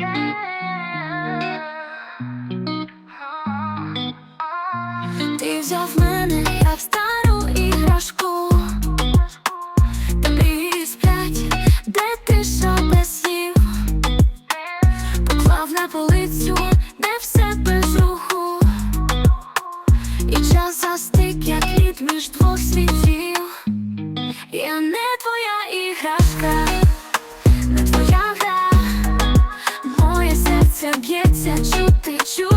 Ти серце чути чути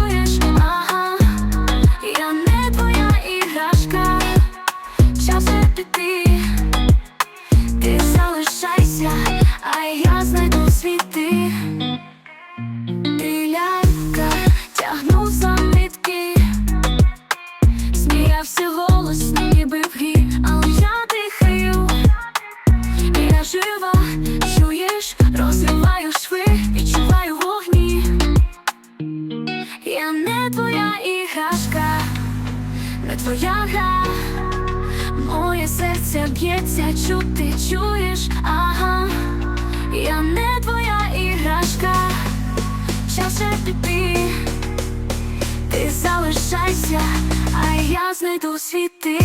б'ється, чути, чуєш, ага. Я не твоя іграшка, час вже піти. Ти залишайся, а я знайду світи.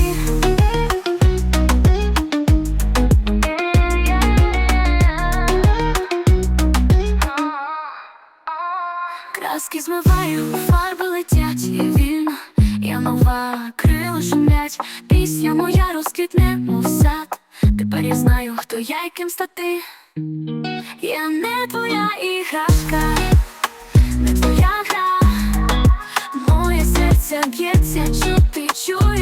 Краски змиваю, фарби летять, і він, я нова, крила шумлять, пісня моя розквітне, мов сад. Тепер я знаю, хто я і ким стати. Я не твоя іграшка, не твоя гра. Моє серце б'ється, чути чуєш,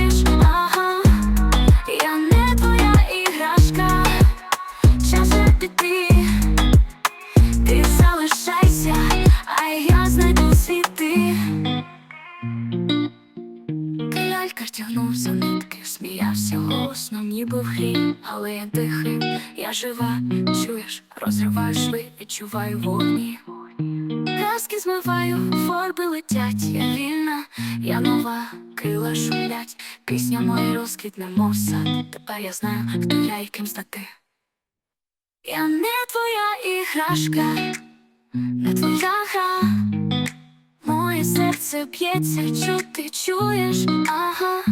ніби в грі, але я дихаю, я жива, чуєш, розриваю шви, відчуваю вогні. Казки змиваю, фарби летять, я вільна, я нова, крила шумлять, пісня моя розквітне, мов сад. Тепер я знаю, хто я і ким стати. Я не твоя іграшка, не твоя гра. Моє серце б'ється, чути чуєш, ага.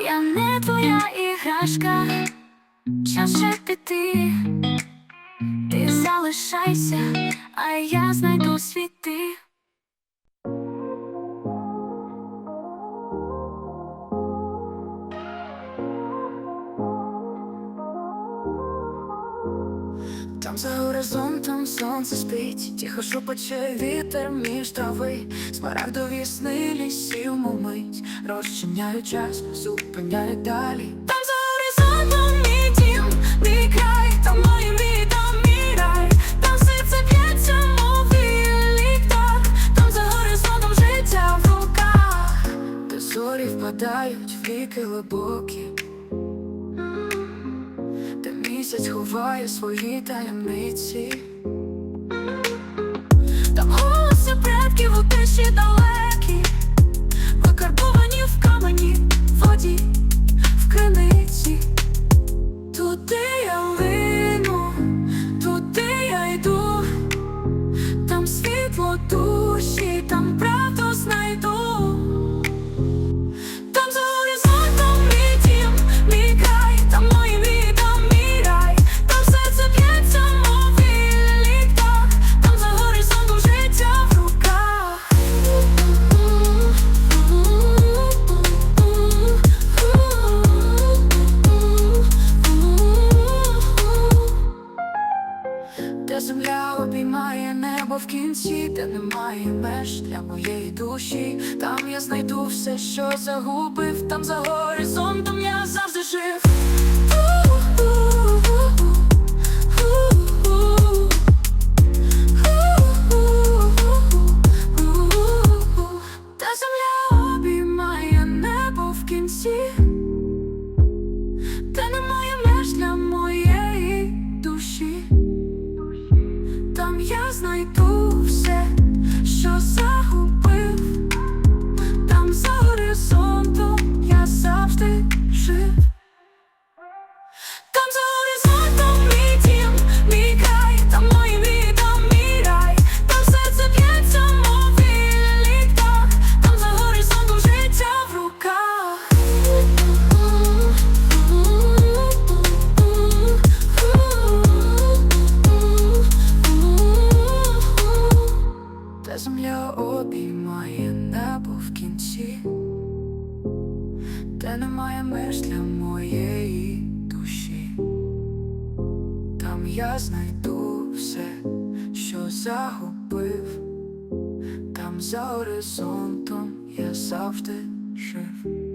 Я не твоя іграшка, час вже піти. Ти залишайся, а я знайду світи. Там за горизонтом сонце спить, тихо шепоче вітер між трави, смарагдові сни лісів мить, розчиняють час, зупиняють далі. Мій там мої мій, рай, там серце б'ється, мов ліктак, там за горизонтом життя в руках, де зорі впадають в віки глибокі. Де місяць ховає свої таємниці. Там голоси предків у тиші моєї душі. Там я знайду все, що загубив, там за горизонтом я завжди жив. Вже немає меж для моєї душі, там я знайду все, що загубив, там за горизонтом я завжди жив.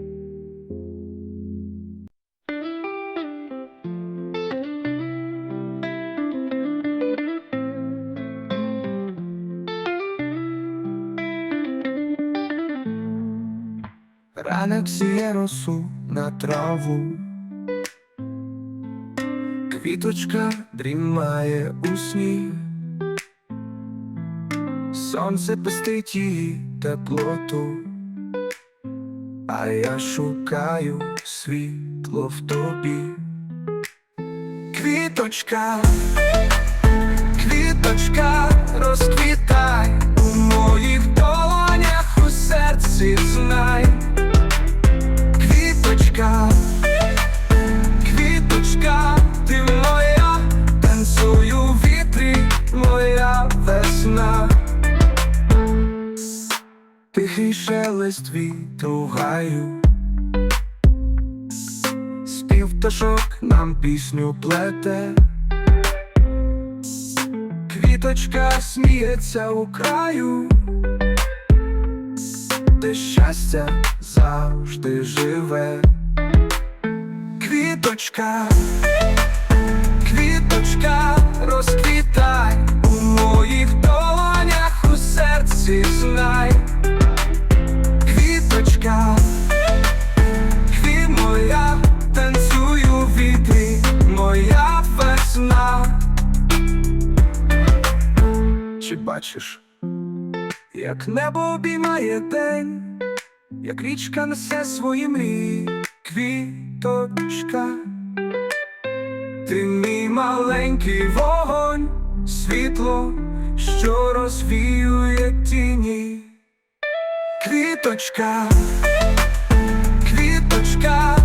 Ранок сіє росу на траву, квіточка дрімає у сні, сонце пестить її теплоту, а я шукаю світло в тобі. Квіточка, квіточка, розквітай у моїх долонях у серці знай. В спів пташок нам пісню плете. Квіточка сміється у краю, де щастя завжди живе. Квіточка, квіточка, розквітай у моїх долонях у серці знай. Чи бачиш, як небо обіймає день, як річка несе свої мрії, квіточка, ти мій маленький вогонь, світло, що розвіює тіні. Квіточка, квіточка,